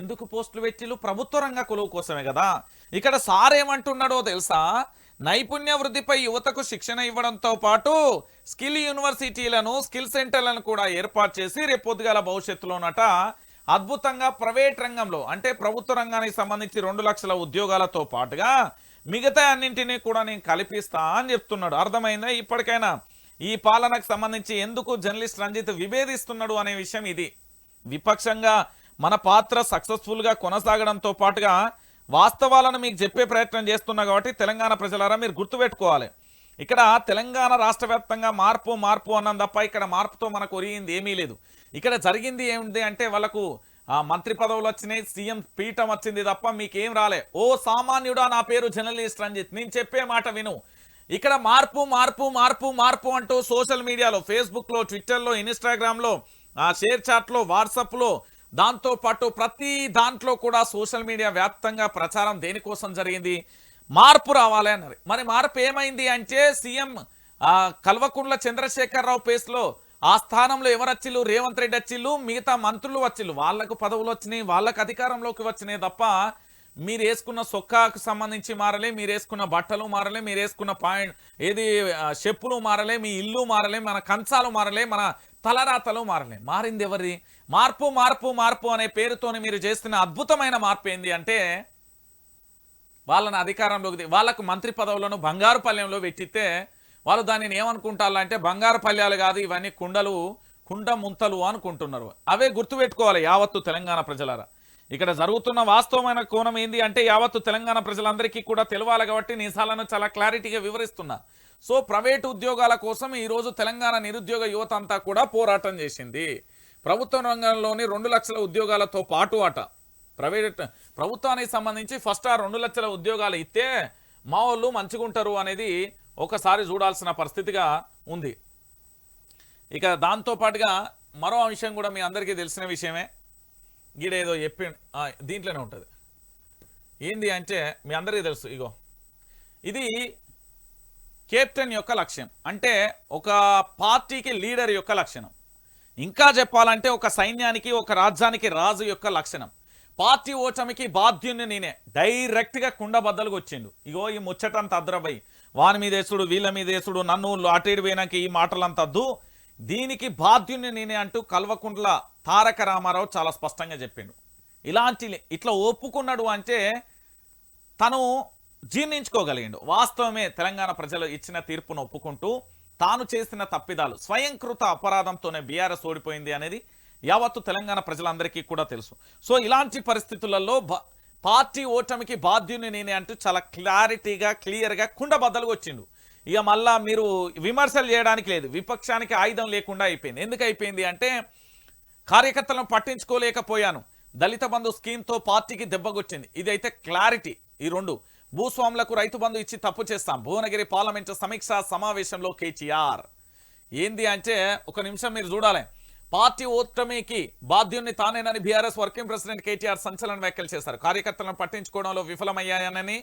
ఎందుకు పోస్టులు పెట్టిళ్ళు ప్రభుత్వ రంగ కొలువు కోసమే కదా. ఇక్కడ సార్ ఏమంటున్నాడో తెలుసా? నైపుణ్య వృద్ధిపై యువతకు శిక్షణ ఇవ్వడంతో పాటు స్కిల్ యూనివర్సిటీలను స్కిల్ సెంటర్లను కూడా ఏర్పాటు చేసి రేపొద్దుగాల భవిష్యత్తులోనట అద్భుతంగా ప్రైవేట్ రంగంలో అంటే ప్రభుత్వ రంగానికి సంబంధించి రెండు లక్షల ఉద్యోగాలతో పాటుగా మిగతా అన్నింటినీ కూడా నేను కల్పిస్తా అని చెప్తున్నాడు. అర్థమైందా? ఇప్పటికైనా ఈ పాలనకు సంబంధించి ఎందుకు జర్నలిస్ట్ రంజిత్ విభేదిస్తున్నాడు అనే విషయం ఇది. విపక్షంగా మన పాత్ర సక్సెస్ఫుల్గా కొనసాగడంతో పాటుగా వాస్తవాలను మీకు చెప్పే ప్రయత్నం చేస్తున్నా కాబట్టి తెలంగాణ ప్రజలారా మీరు గుర్తుపెట్టుకోవాలి. ఇక్కడ తెలంగాణ రాష్ట్ర మార్పు మార్పు అన్నం తప్ప ఇక్కడ మార్పుతో మనకు ఒరిగింది ఏమీ లేదు. ఇక్కడ జరిగింది ఏంటి అంటే వాళ్ళకు మంత్రి పదవులు వచ్చినాయి సీఎం పీఠం వచ్చింది తప్ప మీకేం రాలే. ఓ సామాన్యుడా నా పేరు జర్నలిస్ట్ రంజిత్ నేను చెప్పే మాట విను. ఇక్కడ మార్పు మార్పు మార్పు మార్పు అంటూ సోషల్ మీడియాలో ఫేస్బుక్లో ట్విట్టర్లో ఇన్స్టాగ్రామ్లో ఆ షేర్ చాట్లో వాట్సాప్లో దాంతో పాటు ప్రతి దాంట్లో కూడా సోషల్ మీడియా వ్యాప్తంగా ప్రచారం దేనికోసం జరిగింది? మార్పు రావాలి అన్నారు. మరి మార్పు ఏమైంది అంటే సీఎం కల్వకుండ్ల కల్వకుంట్ల చంద్రశేఖరరావు పేస్లో ఆ స్థానంలో ఎవరు వచ్చిళ్ళు రేవంత్ రెడ్డి వచ్చిళ్ళు మిగతా మంత్రులు వచ్చిళ్ళు వాళ్ళకు పదవులు వచ్చినాయి వాళ్ళకు అధికారంలోకి వచ్చినాయి తప్ప మీరు వేసుకున్న సొక్కాకు సంబంధించి మారలే మీరు వేసుకున్న బట్టలు మారలే మీరు వేసుకున్న పాయింట్ ఏది చెప్పులు మారలే మీ ఇల్లు మారలే మన కంచాలు మారలే మన తలరాతలు మారలే. మారింది ఎవరి మార్పు మార్పు మార్పు అనే పేరుతోని మీరు చేస్తున్న అద్భుతమైన మార్పు ఏంది అంటే వాళ్ళని అధికారంలోకి వాళ్ళకు మంత్రి పదవులను బంగారు పల్లెంలో పెట్టితే వాళ్ళు దానిని ఏమనుకుంటారంటే బంగారు పల్లెలు కాదు ఇవన్నీ కుండలు కుండ ముంతలు అనుకుంటున్నారు. అవే గుర్తుపెట్టుకోవాలి యావత్తు తెలంగాణ ప్రజలారా. ఇక్కడ జరుగుతున్న వాస్తవమైన కోణం ఏంది అంటే యావత్తు తెలంగాణ ప్రజలందరికీ కూడా తెలవాలి కాబట్టి నిజాలను చాలా క్లారిటీగా వివరిస్తున్నా. సో ప్రైవేట్ ఉద్యోగాల కోసం ఈరోజు తెలంగాణ నిరుద్యోగ యువత అంతా కూడా పోరాటం చేసింది. ప్రభుత్వ రంగంలోని రెండు లక్షల ఉద్యోగాలతో పాటు అట ప్రైవేట్ ప్రభుత్వానికి సంబంధించి ఫస్ట్ ఆ రెండు లక్షల ఉద్యోగాలు ఇస్తే మా వాళ్ళు మంచిగుంటారు అనేది ఒకసారి చూడాల్సిన పరిస్థితిగా ఉంది. ఇక దాంతో పాటుగా మరో అంశం కూడా మీ అందరికీ తెలిసిన విషయమే. గీడేదో చెప్పి దీంట్లోనే ఉంటుంది. ఏంది అంటే మీ అందరికీ తెలుసు ఇగో. ఇది కెప్టెన్ యొక్క లక్ష్యం. అంటే ఒక పార్టీకి లీడర్ యొక్క లక్షణం. ఇంకా చెప్పాలంటే ఒక సైన్యానికి ఒక రాజ్యానికి రాజు యొక్క లక్షణం. పార్టీ ఓటమికి బాధ్యుని నేనే. డైరెక్ట్గా కుండబద్దలుగా వచ్చిండు ఇగో ఈ ముచ్చటంత అద్రబై వాని మీద వేసుడు వీళ్ళ మీద వేసుడు నన్ను అటు ఇటు పోయినాక ఈ మాటలంతద్దు. దీనికి బాధ్యుని నేనే అంటూ కల్వకుంట్ల తారక రామారావు చాలా స్పష్టంగా చెప్పిండు. ఇలాంటి ఇట్లా ఒప్పుకున్నాడు అంటే తను జీర్ణించుకోగలిగిండు. వాస్తవమే తెలంగాణ ప్రజలు ఇచ్చిన తీర్పును ఒప్పుకుంటూ తాను చేసిన తప్పిదాలు స్వయంకృత అపరాధంతోనే బీఆర్ఎస్ ఓడిపోయింది అనేది యావత్తు తెలంగాణ ప్రజలందరికీ కూడా తెలుసు. సో ఇలాంటి పరిస్థితులలో పార్టీ ఓటమికి బాధ్యుని నేనే అంటూ చాలా క్లారిటీగా క్లియర్గా కుండబద్దలుగా వచ్చిండు ఇక మళ్ళా మీరు విమర్శలు చేయడానికి లేదు. విపక్షానికి ఆయుధం లేకుండా అయిపోయింది. ఎందుకు అయిపోయింది అంటే కార్యకర్తలను పట్టించుకోలేకపోయాను. దళిత బంధు స్కీమ్తో పార్టీకి దెబ్బకొచ్చింది ఇదైతే క్లారిటీ. ఈ రెండు. భూస్వాములకు రైతు బంధు ఇచ్చి తప్పు చేస్తాం. భువనగిరి పార్లమెంటు సమీక్ష సమావేశంలో కేటీఆర్. ఏంది అంటే ఒక నిమిషం మీరు చూడాలి. పార్టీ ఓటమికి బాధ్యుని తానేనని బీఆర్ఎస్ వర్కింగ్ ప్రెసిడెంట్ కేటీఆర్ సంచలన వ్యాఖ్యలు చేశారు. కార్యకర్తలను పట్టించుకోవడంలో విఫలమయ్యాయనని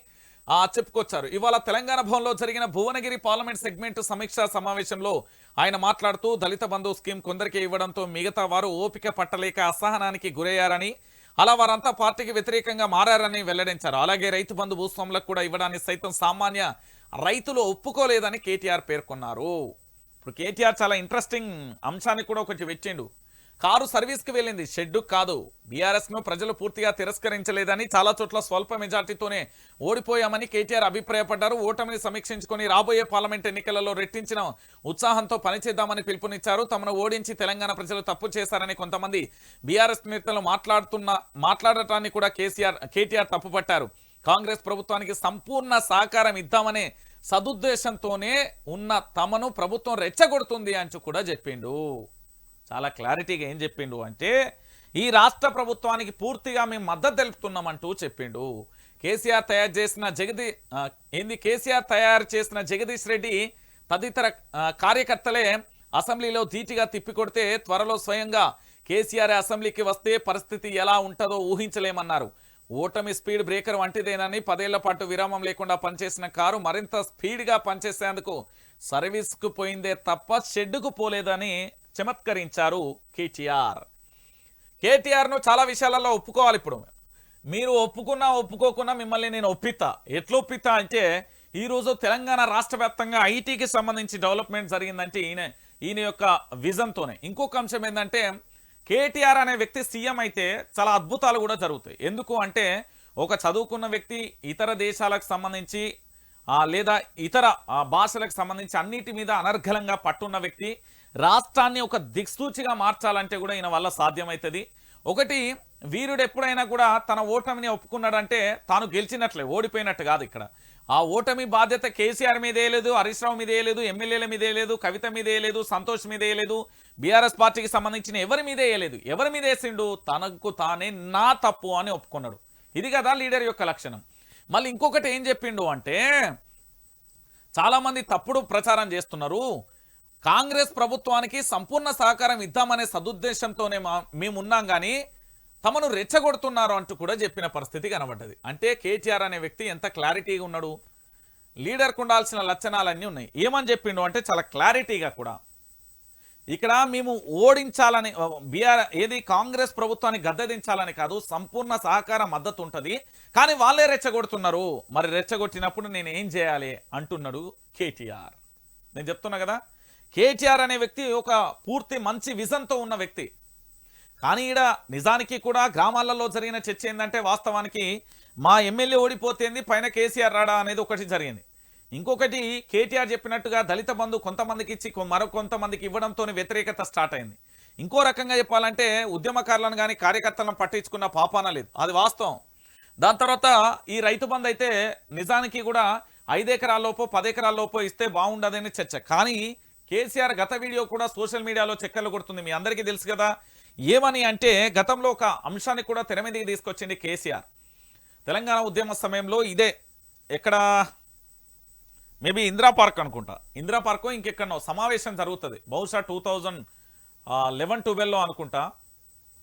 ఆ, చెప్పుకొచ్చారు. ఇవాళ తెలంగాణ భవన్లో జరిగిన భువనగిరి పార్లమెంట్ సెగ్మెంట్ సమీక్షా సమావేశంలో ఆయన మాట్లాడుతూ దళిత బంధు స్కీమ్ కొందరికి ఇవ్వడంతో మిగతా వారు ఓపిక పట్టలేక అసహనానికి గురయ్యారని అలా వారంతా పార్టీకి వ్యతిరేకంగా మారారని వెల్లడించారు. అలాగే రైతు బంధు భూస్వాములకు కూడా ఇవ్వడానికి సైతం సామాన్య రైతులు ఒప్పుకోలేదని కేటీఆర్ పేర్కొన్నారు. ఇప్పుడు కేటీఆర్ చాలా ఇంట్రెస్టింగ్ అంశానికి కూడా కొంచెం వెచ్చిండు. కారు సర్వీస్కి వెళ్ళింది. షెడ్డు కాదు. బీఆర్ఎస్ను ప్రజలు పూర్తిగా తిరస్కరించలేదని చాలా చోట్ల స్వల్ప మెజార్టీతోనే ఓడిపోయామని కేటీఆర్ అభిప్రాయపడ్డారు. ఓటమిని సమీక్షించుకొని రాబోయే పార్లమెంట్ ఎన్నికలలో రెట్టించిన ఉత్సాహంతో పనిచేద్దామని పిలుపునిచ్చారు. తమను ఓడించి తెలంగాణ ప్రజలు తప్పు చేశారని కొంతమంది బీఆర్ఎస్ నేతలు మాట్లాడుతున్న మాట్లాడటాన్ని కూడా కేసీఆర్ కేటీఆర్ తప్పుపట్టారు. కాంగ్రెస్ ప్రభుత్వానికి సంపూర్ణ సహకారం ఇద్దామనే సదుద్దేశంతోనే ఉన్న తమను ప్రభుత్వం రెచ్చగొడుతుంది అని కూడా చెప్పిండు. చాలా క్లారిటీగా ఏం చెప్పిండు అంటే ఈ రాష్ట్ర ప్రభుత్వానికి పూర్తిగా మేము మద్దతు తెలుపుతున్నామంటూ చెప్పిండు. కేసీఆర్ తయారు చేసిన జగదీ ఏంది కేసీఆర్ తయారు చేసిన జగదీష్ రెడ్డి తదితర కార్యకర్తలే అసెంబ్లీలో ధీటిగా తిప్పికొడితే త్వరలో స్వయంగా కేసీఆర్ అసెంబ్లీకి వస్తే పరిస్థితి ఎలా ఉంటుందో ఊహించలేమన్నారు. ఓటమి స్పీడ్ బ్రేకర్ వంటిదేనని పదేళ్ళ పాటు విరామం లేకుండా పనిచేసిన కారు మరింత స్పీడ్గా పనిచేసేందుకు సర్వీస్కు పోయిందే తప్ప షెడ్డుకు పోలేదని చమత్కరించారు కేటీఆర్. కేటీఆర్ను చాలా విషయాలలో ఒప్పుకోవాలి ఇప్పుడు. మీరు ఒప్పుకున్నా ఒప్పుకోకున్నా మిమ్మల్ని నేను ఒప్పిస్తా ఎట్లా ఒప్పిస్తా అంటే ఈరోజు తెలంగాణ రాష్ట్ర వ్యాప్తంగా ఐటీకి సంబంధించి డెవలప్మెంట్ జరిగిందంటే ఈయన ఈయన యొక్క విజన్తోనే. ఇంకొక అంశం ఏంటంటే కేటీఆర్ అనే వ్యక్తి సీఎం అయితే చాలా అద్భుతాలు కూడా జరుగుతాయి. ఎందుకు అంటే ఒక చదువుకున్న వ్యక్తి ఇతర దేశాలకు సంబంధించి లేదా ఇతర ఆ, భాషలకు సంబంధించి అన్నిటి మీద అనర్ఘలంగా పట్టున్న వ్యక్తి రాష్ట్రాన్ని ఒక దిక్సూచిగా మార్చాలంటే కూడా ఈయన వల్ల సాధ్యమవుతుంది ఒకటి వీరుడు ఎప్పుడైనా కూడా తన ఓటమిని ఒప్పుకున్నాడంటే తాను గెలిచినట్లే ఓడిపోయినట్టు కాదు ఇక్కడ. ఆ ఓటమి బాధ్యత కేసీఆర్ మీదే లేదు హరీష్ రావు లేదు ఎమ్మెల్యేల మీదే లేదు కవిత మీదే లేదు సంతోష్ మీదే లేదు బీఆర్ఎస్ పార్టీకి సంబంధించిన ఎవరి మీద వేయలేదు ఎవరి మీద వేసిండు తనకు తానే నా తప్పు అని ఒప్పుకున్నాడు. ఇది కదా లీడర్ యొక్క లక్షణం. మళ్ళీ ఇంకొకటి ఏం చెప్పిండు అంటే చాలామంది తప్పుడు ప్రచారం చేస్తున్నారు. కాంగ్రెస్ ప్రభుత్వానికి సంపూర్ణ సహకారం ఇద్దామనే సదుద్దేశంతోనే మా మేమున్నాం కానీ తమను రెచ్చగొడుతున్నారు అంటూ కూడా చెప్పిన పరిస్థితి కనబడ్డది. అంటే కేటీఆర్ అనే వ్యక్తి ఎంత క్లారిటీగా ఉన్నాడు? లీడర్కు ఉండాల్సిన లక్షణాలన్నీ ఉన్నాయి. ఏమని చెప్పిండు అంటే చాలా క్లారిటీగా కూడా. ఇక్కడ మేము ఓడించాలని బీఆర్ ఏది కాంగ్రెస్ ప్రభుత్వాన్ని గద్దదించాలని కాదు సంపూర్ణ సహకార మద్దతు ఉంటుంది. కానీ వాళ్ళే రెచ్చగొడుతున్నారు. మరి రెచ్చగొట్టినప్పుడు నేను ఏం చేయాలి? అంటున్నాడు కేటీఆర్. నేను చెప్తున్నా కదా కేటీఆర్ అనే వ్యక్తి ఒక పూర్తి మంచి విజన్తో ఉన్న వ్యక్తి. కానీ ఈడ నిజానికి కూడా గ్రామాలలో జరిగిన చర్చ ఏంటంటే వాస్తవానికి మా ఎమ్మెల్యే ఓడిపోతేంది పైన కేసీఆర్ రాడా అనేది ఒకటి జరిగింది. ఇంకొకటి కేటీఆర్ చెప్పినట్టుగా దళిత బంధు కొంతమందికి ఇచ్చి కొ- మరో కొంతమందికి ఇవ్వడంతో వ్యతిరేకత స్టార్ట్ అయింది. ఇంకో రకంగా చెప్పాలంటే ఉద్యమకారులను కానీ కార్యకర్తలను పట్టించుకున్న పాపాన లేదు. అది వాస్తవం. దాని తర్వాత ఈ రైతు బంధు అయితే నిజానికి కూడా ఐదెకరాల్లోపో పదెకరాల్లోపో ఇస్తే బాగుండదని చర్చ. కానీ కేసీఆర్ గత వీడియో కూడా సోషల్ మీడియాలో చక్కర్లు కొడుతుంది. మీ అందరికీ తెలుసు కదా ఏమని అంటే గతంలో ఒక అంశాన్ని కూడా తెర మీదకి తీసుకొచ్చింది కేసీఆర్. తెలంగాణ ఉద్యమ సమయంలో ఇదే ఎక్కడ? మేబీ ఇందిరా పార్క్ అనుకుంటా. ఇందిరా పార్క్ ఇంకెక్కడో సమావేశం జరుగుతుంది. బహుశా టూ థౌజండ్ లెవెన్ ట్వెల్వ్లో అనుకుంటా.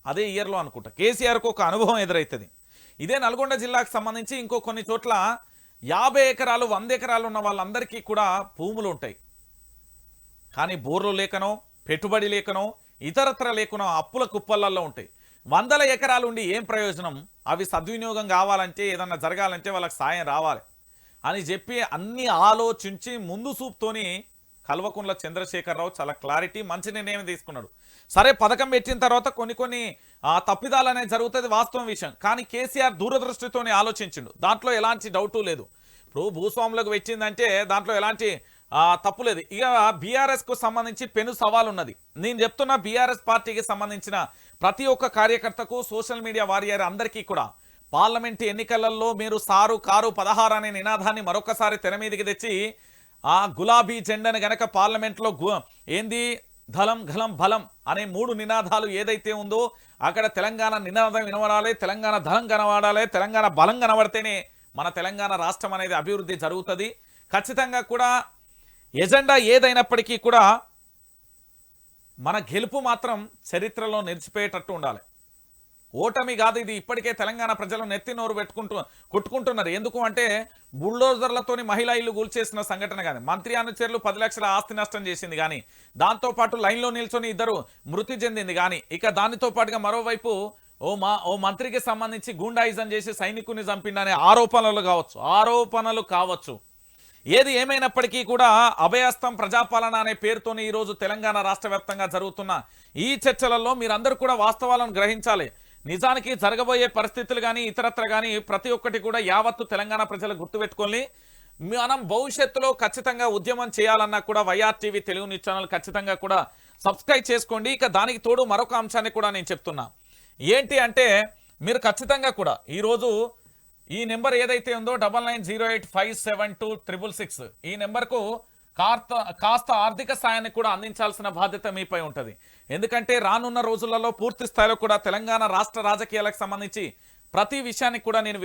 అదే ఇయర్లో అనుకుంటా. కేసీఆర్కు ఒక అనుభవం ఎదురవుతుంది ఇదే నల్గొండ జిల్లాకు సంబంధించి ఇంకో కొన్ని చోట్ల యాభై ఎకరాలు వంద ఎకరాలు ఉన్న వాళ్ళందరికీ కూడా భూములు ఉంటాయి కానీ బోర్లు లేకనో పెట్టుబడి లేకనో ఇతరత్ర లేకనో అప్పుల కుప్పలల్లో ఉంటాయి. వందల ఎకరాలు ఉండి ఏం ప్రయోజనం? అవి సద్వినియోగం కావాలంటే ఏదన్నా జరగాలంటే వాళ్ళకి సాయం రావాలి అని చెప్పి అన్ని ఆలోచించి ముందు చూపుతోని కల్వకుంట్ల చంద్రశేఖరరావు చాలా క్లారిటీ మంచి నిర్ణయం తీసుకున్నాడు. సరే పథకం పెట్టిన తర్వాత కొన్ని కొన్ని ఆ, తప్పిదాలు అనేది జరుగుతుంది వాస్తవం విషయం. కానీ కేసీఆర్ దూరదృష్టితోనే ఆలోచించిండు. దాంట్లో ఎలాంటి డౌటు లేదు. ఇప్పుడు భూస్వాములకు వచ్చిందంటే దాంట్లో ఎలాంటి తప్పులేదు. ఇక బీఆర్ఎస్కు సంబంధించి పెను సవాల్ ఉన్నది నేను చెప్తున్న బీఆర్ఎస్ పార్టీకి సంబంధించిన ప్రతి ఒక్క కార్యకర్తకు సోషల్ మీడియా వారియర్ అందరికీ కూడా పార్లమెంట్ ఎన్నికలలో మీరు సారు కారు పదహారు అనే నినాదాన్ని మరొకసారి తెర మీదకి తెచ్చి ఆ గులాబీ జెండాను గనక పార్లమెంట్లో ఏంది? ధలం ఘలం బలం అనే మూడు నినాదాలు ఏదైతే ఉందో అక్కడ తెలంగాణ నినాదం వినబడాలి తెలంగాణ ధనం కనబడాలి తెలంగాణ బలం కనబడితేనే మన తెలంగాణ రాష్ట్రం అనేది అభివృద్ధి జరుగుతుంది. ఖచ్చితంగా కూడా ఎజెండా ఏదైనప్పటికీ కూడా మన గెలుపు మాత్రం చరిత్రలో నిలిచిపోయేటట్టు ఉండాలి. ఓటమి కాదు ఇది. ఇప్పటికే తెలంగాణ ప్రజలు నెత్తి నోరు పెట్టుకుంటూ కొట్టుకుంటున్నారు. ఎందుకు అంటే బుల్డోజర్లతోని మహిళా ఇల్లు కూల్చేసిన సంఘటన కానీ మంత్రి అనుచరులు పది లక్షల ఆస్తి నష్టం చేసింది కానీ దాంతోపాటు లైన్లో నిల్చొని ఇద్దరు మృతి చెందింది కానీ ఇక దానితో పాటుగా మరోవైపు ఓ మా ఓ మంత్రికి సంబంధించి గూండాయిజం చేసి సైనికుని చంపిండనే ఆరోపణలు కావచ్చు. ఆరోపణలు కావచ్చు. ఏది ఏమైనప్పటికీ కూడా అభయస్తం ప్రజాపాలన అనే పేరుతోనే ఈరోజు తెలంగాణ రాష్ట్ర వ్యాప్తంగా జరుగుతున్న ఈ చర్చలలో మీరందరూ కూడా వాస్తవాలను గ్రహించాలి. నిజానికి జరగబోయే పరిస్థితులు కానీ ఇతరత్ర కానీ ప్రతి ఒక్కటి కూడా యావత్తు తెలంగాణ ప్రజలు గుర్తుపెట్టుకొని మనం భవిష్యత్తులో ఖచ్చితంగా ఉద్యమం చేయాలన్నా కూడా YR TV Telugu news channel ఖచ్చితంగా కూడా సబ్స్క్రైబ్ చేసుకోండి. ఇక దానికి తోడు మరొక అంశాన్ని కూడా నేను చెప్తున్నా. ఏంటి అంటే మీరు ఖచ్చితంగా కూడా ఈరోజు ఈ నెంబర్ ఏదైతే ఉందో double nine zero eight five seven two triple six. ఈ నెంబర్కు కాస్త కాస్త ఆర్థిక సాయాన్ని కూడా అందించాల్సిన బాధ్యత మీపై ఉంటుంది. ఎందుకంటే రానున్న రోజులలో పూర్తి స్థాయిలో కూడా తెలంగాణ రాష్ట్ర రాజకీయాలకు సంబంధించి ప్రతి విషయాన్ని కూడా నేను